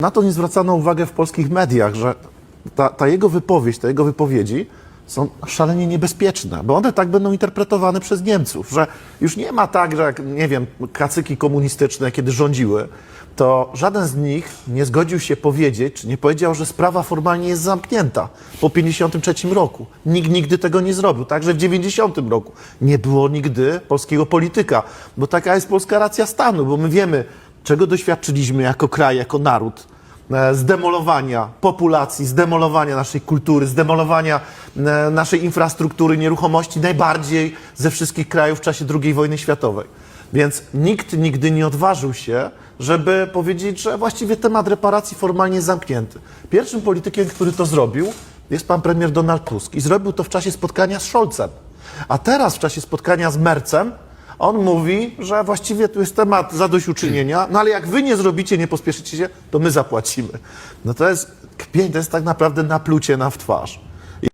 Na to nie zwracano uwagę w polskich mediach, że ta, ta jego wypowiedź, te jego wypowiedzi są szalenie niebezpieczne, bo one tak będą interpretowane przez Niemców, że już nie ma tak, że nie wiem, kacyki komunistyczne, kiedy rządziły, to żaden z nich nie zgodził się powiedzieć, czy nie powiedział, że sprawa formalnie jest zamknięta po 53 roku. Nikt nigdy tego nie zrobił, także w 90 roku. Nie było nigdy polskiego polityka, bo taka jest polska racja stanu, bo my wiemy, czego doświadczyliśmy jako kraj, jako naród e, zdemolowania populacji, zdemolowania naszej kultury, zdemolowania e, naszej infrastruktury, nieruchomości najbardziej ze wszystkich krajów w czasie II wojny światowej. Więc nikt nigdy nie odważył się, żeby powiedzieć, że właściwie temat reparacji formalnie jest zamknięty. Pierwszym politykiem, który to zrobił, jest pan premier Donald Tusk i zrobił to w czasie spotkania z Scholzem. A teraz w czasie spotkania z Mercem on mówi, że właściwie tu jest temat zadośćuczynienia, no ale jak wy nie zrobicie, nie pospieszycie się, to my zapłacimy. No to jest kpień, to jest tak naprawdę naplucie nam w twarz.